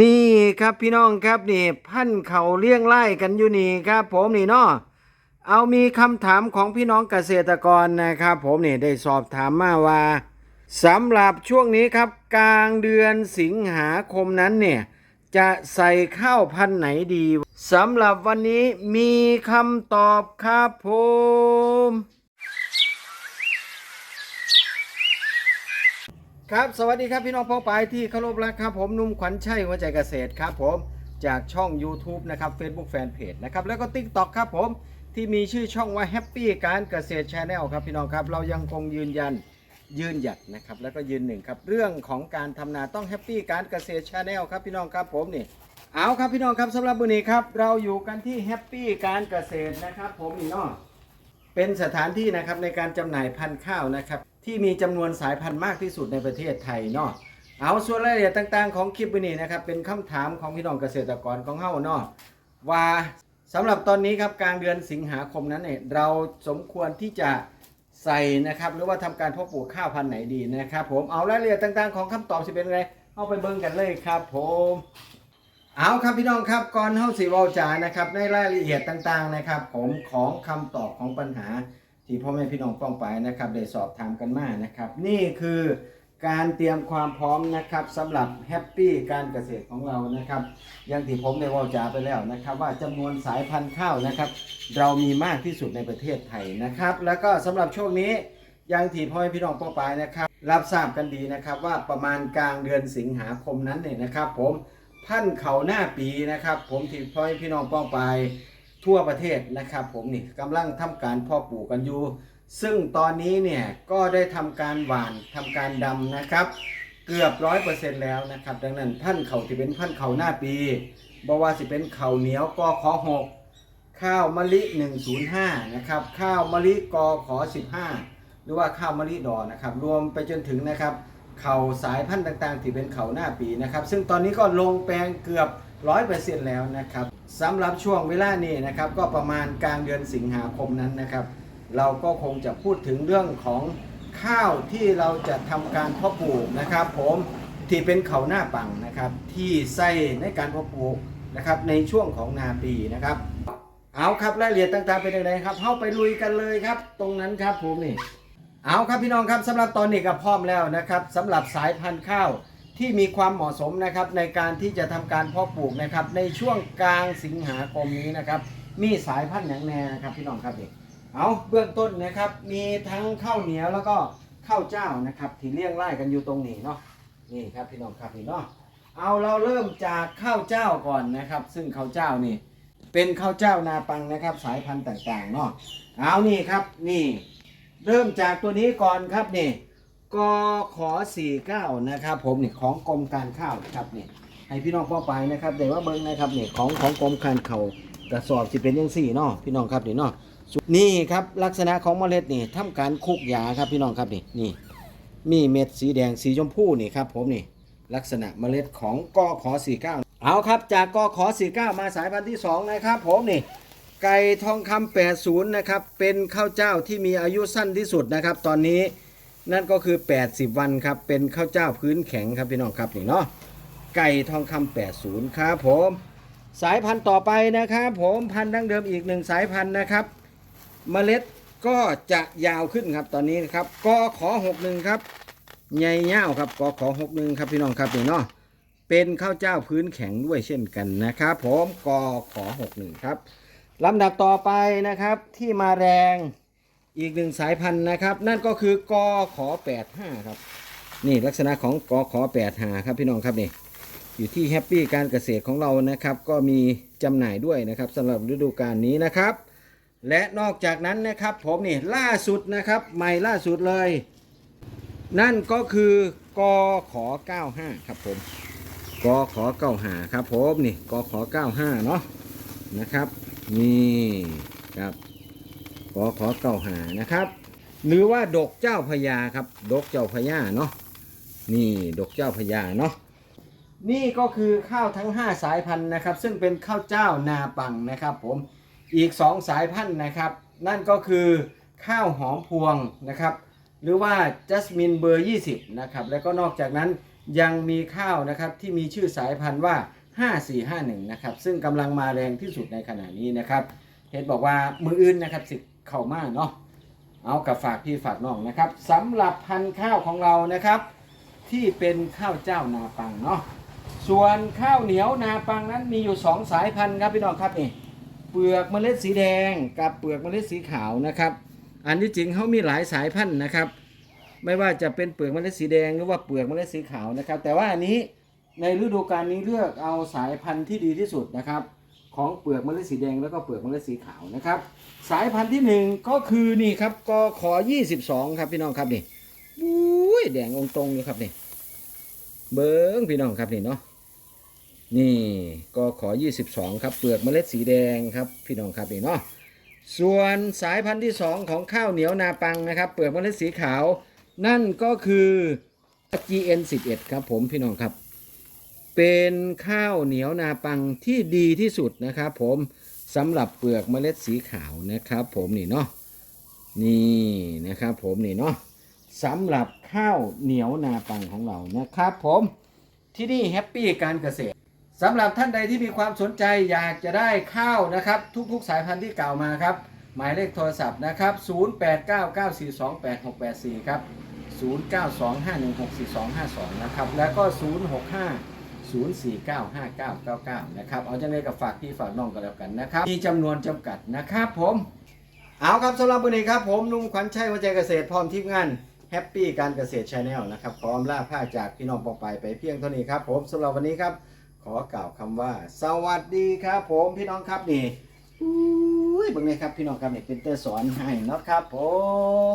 นี่ครับพี่น้องครับนี่พันเขาเลี้ยงไล่กันอยู่นี่ครับ ผมนี่เนาะเอามีคำถามของพี่น้องเกษตรกรนะครับ ผมนี่ได้สอบถามมาว่าสำหรับช่วงนี้ครับกลางเดือนสิงหาคมนั้นเนี่ยจะใส่ข้าวพันธุ์ไหนดีสำหรับวันนี้มีคำตอบครับผม ครับสวัสดีครับพี่น้องพ้องปายที่เคารพรักครับผมนุ่มขวัญชัยหัวใจเกษตรครับผมจากช่อง YouTube นะครับ Facebook Fanpage นะครับแล้วก็ TikTok ครับผมที่มีชื่อช่องว่า Happy การเกษตร Channel ครับพี่น้องครับเรายังคงยืนยันยืนหยัดนะครับแล้วก็ยืนหนึ่งครับเรื่องของการทำนาต้อง Happy การเกษตร Channel ครับพี่น้องครับผมนี่เอาครับพี่น้องครับสำหรับวันนี้ครับเราอยู่กันที่ Happy การเกษตรนะครับผมนี่เนาะ เป็นสถานที่นะครับในการจำหน่ายพันธุ์ข้าวนะครับ ที่มีจำนวนสายพันธุ์มากที่สุดในประเทศไทยเนาะเอาส่วนรายละเอียดต่างๆ ของคลิปวันนี้นะครับ เป็นคำถามของพี่น้องเกษตรกรของเฮาเนาะว่าสำหรับตอนนี้ครับกลางเดือนสิงหาคมนั้นเนี่ยเราสมควรที่จะใส่นะครับ หรือว่าทำการเพาะปลูกข้าวพันธุ์ไหนดีนะครับ ผมเอารายละเอียดต่างๆ ของคำตอบสิเป็นไงเอาไปเบิ่งกันเลยครับ ผม เอาครับพี่น้องครับก่อนเข้าสีวาจานะครับในรายละเอียดต่างๆนะครับ ผมของคำตอบของปัญหา ที่พ่อแม่พี่น้องป้องไปนะครับได้สอบถามกันมานะครับ นี่คือการเตรียมความพร้อมนะครับสำหรับแฮปปี้การเกษตรของเรานะครับอย่างที่ผมได้ว่าจาไปแล้วนะครับ ว่าจำนวนสายพันธุ์ข้าวนะครับ เรามีมากที่สุดในประเทศไทยนะครับ แล้วก็สำหรับช่วงนี้อย่างที่พ่อแม่พี่น้องป้องไปนะครับ รับทราบกันดีนะครับว่าประมาณกลางเดือนสิงหาคมนั้นเนี่ยนะครับ ผม พันธุ์เขาหน้าปีนะครับ ผมที่พ่อพี่น้องป้องไปทั่วประเทศนะครับ ผมนี่กำลังทำการพาะปลูกกันอยู่ ซึ่งตอนนี้เนี่ยก็ได้ทำการหว่านทำการดำนะครับ เกือบร้อยเปอร์เซ็นต์แล้วนะครับ ดังนั้นพันธุ์เขาที่เป็นพันธุ์เขาหน้าปีบอกว่าสิเป็นเขาเหนียวกอขอหกข้าวมะลิ 105 นะครับ ข้าวมะลิกอขอ 15 หรือว่าข้าวมะลิดอนะครับ รวมไปจนถึงนะครับ เขาสายพันธุ์ต่างๆ ที่เป็นเขาหน้าปีนะครับ ซึ่งตอนนี้ก็ลงแปลงเกือบร้อยเปอร์เซ็นต์แล้วนะครับสำหรับช่วงเวลานี้นะครับ ก็ประมาณกลางเดือนสิงหาคมนั้นนะครับ เราก็คงจะพูดถึงเรื่องของข้าวที่เราจะทำการเพาะปลูกนะครับ ผมที่เป็นเขาหน้าปังนะครับ ที่ใส่ในการเพาะปลูกนะครับในช่วงของนาปีนะครับ เอาครับรายละเอียดต่างๆเป็นยังไงครับเข้าไปลุยกันเลยครับ ตรงนั้นครับผมนี่ เอาครับพี่น้องครับสำหรับตอนนี้ก็พร้อมแล้วนะครับสำหรับสายพันธุ์ข้าวที่มีความเหมาะสมนะครับในการที่จะทำการเพาะปลูกนะครับในช่วงกลางสิงหาคมนี้นะครับมีสายพันธุ์อย่างแน่นะครับพี่น้องครับนี่เอาเบื้องต้นนะครับมีทั้งข้าวเหนียวแล้วก็ข้าวเจ้านะครับที่เลี้ยงไล่กันอยู่ตรงนี้เนาะนี่ครับพี่น้องครับนี่เนาะเอาเราเริ่มจากข้าวเจ้าก่อนนะครับ ซึ่งข้าวเจ้านี่เป็นข้าวเจ้านาปังนะครับ สายพันธุ์ต่างๆเนาะเอานี่ครับนี่ เริ่มจากตัวนี้ก่อนครับนี่กขอ49นะครับผมนี่ของกรมการข้าวครับนี่ให้พี่น้องพ่อไปนะครับเดี๋ยวว่าเบิ้งนะครับนี่ของของกรมการเขากระสอบสิเป็นยังสี่เนาะพี่น้องครับนี่เนาะนี่ครับลักษณะของเมล็ดนี่ทำการคุกยาครับพี่น้องครับนี่นี่มีเม็ดสีแดงสีชมพูนี่ครับผมนี่ลักษณะเมล็ดของกขอ49เอาครับจากกขอ49มาสายพันธุ์ที่สองนะครับผมนี่ ไก่ทองคำ80 นะครับ เป็นข้าวเจ้าที่มีอายุสั้นที่สุดนะครับ ตอนนี้นั่นก็คือ 80 วันครับ เป็นข้าวเจ้าพื้นแข็งครับพี่น้องครับนี่เนาะ ไก่ทองคำ80 ครับผม สายพันธุ์ต่อไปนะครับผมพันธุ์ดั้งเดิมอีกหนึ่งสายพันธุ์นะครับ เมล็ดก็จะยาวขึ้นครับตอนนี้นะครับกอขอ61 ครับใหญ่เง่าครับกอขอ61 ครับพี่น้องครับนี่เนาะ เป็นข้าวเจ้าพื้นแข็งด้วยเช่นกันนะครับผมกอขอ61 ครับ ลำดับต่อไปนะครับที่มาแรงอีกหนึ่งสายพันธุ์นะครับ นั่นก็คือกอขอ85ครับ นี่ลักษณะของกอขอ85ครับพี่น้องครับนี่อยู่ที่แฮปปี้การเกษตรของเรานะครับ ก็มีจำหน่ายด้วยนะครับสำหรับฤดูกาลนี้นะครับ และนอกจากนั้นนะครับ ผมนี่ล่าสุดนะครับ ใหม่ล่าสุดเลย นั่นก็คือกอขอ95 ครับผมกอขอ95ครับผมนี่กอขอ95เนาะนะครับ นี่ครับ ขอขอเก้าหานะครับ หรือว่าดกเจ้าพญาครับ ดกเจ้าพญาเนาะนี่ดกเจ้าพญาเนาะนี่ก็คือข้าวทั้ง 5 สายพันธุ์นะครับ ซึ่งเป็นข้าวเจ้านาปังนะครับ ผมอีก 2 สายพันธุ์นะครับ นั่นก็คือข้าวหอมพวงนะครับ หรือว่าจัสมินเบอร์ 20 นะครับ แล้วก็นอกจากนั้นยังมีข้าวนะครับที่มีชื่อสายพันธุ์ว่า 5451นะครับซึ่งกำลังมาแรงที่สุดในขณะนี้นะครับเห็นบอกว่ามืออื่นนะครับสิเข้ามาเนาะเอากับฝากพี่ฝากน้องนะครับสำหรับพันธุ์ข้าวของเรานะครับ ที่เป็นข้าวเจ้านาปังเนาะส่วนข้าวเหนียวนาปังนั้นมีอยู่ 2 สายพันธุ์ครับพี่น้องครับนี่เปลือกเมล็ดสีแดงกับเปลือกเมล็ดสีขาวนะครับ อันที่จริงเขามีหลายสายพันธุ์นะครับ ไม่ว่าจะเป็นเปลือกเมล็ดสีแดงหรือว่าเปลือกเมล็ดสีขาวนะครับ แต่ว่าอันนี้ ในฤดูกาลนี้เลือกเอาสายพันธุ์ที่ดีที่สุดนะครับ ของเปลือกเมล็ดสีแดงแล้วก็เปลือกเมล็ดสีขาวนะครับ สายพันธุ์ที่หนึ่งก็คือนี่ครับกขอ22ครับพี่น้องครับนี่อุ้ยแดงองตรงอยู่ครับนี่เบิ้งพี่น้องครับนี่เนาะนี่ก็ขอ22ครับเปลือกเมล็ดสีแดงครับพี่น้องครับนี่เนาะส่วนสายพันธุ์ที่2ของข้าวเหนียวนาปังนะครับ เปลือกเมล็ดสีขาว นั่นก็คือ GN 11 ครับผมพี่น้องครับ เป็นข้าวเหนียวนาปังที่ดีที่สุดนะครับ ผมสำหรับเปลือกเมล็ดสีขาวนะครับ ผมนี่เนาะนี่นะครับ ผมนี่เนาะสำหรับข้าวเหนียวนาปังของเรานะครับ ผมที่นี่แฮปปี้การเกษตรสำหรับท่านใดที่มีความสนใจอยากจะได้ข้าวนะครับ ทุกๆสายพันธุ์ที่กล่าวมาครับ หมายเลขโทรศัพท์นะครับ 0899428684 ครับ 0925164252 นะครับ แล้วก็ 065 0495999 นะครับ เอาจังเลยกับฝากพี่ฝากน้องกันแล้วกันนะครับ มีจำนวนจำกัดนะครับผม เอาครับสำหรับวันนี้ครับ ผมนุ่มขวัญชัยหัจเกษตรพร้อมทีมงานแฮปปี้การเกษตรชาแนลนะครับขออำลาผ้าจากพี่น้องปองไปไปเพียงเท่านี้ครับ ผมสำหรับวันนี้ครับ ขอกล่าวคำว่า สวัสดีครับ ผมพี่น้องครับนี่อุ้ยเบังเลยครับพี่น้องครับเนี่เป็นเตอร์สอนให้นะครับ ผม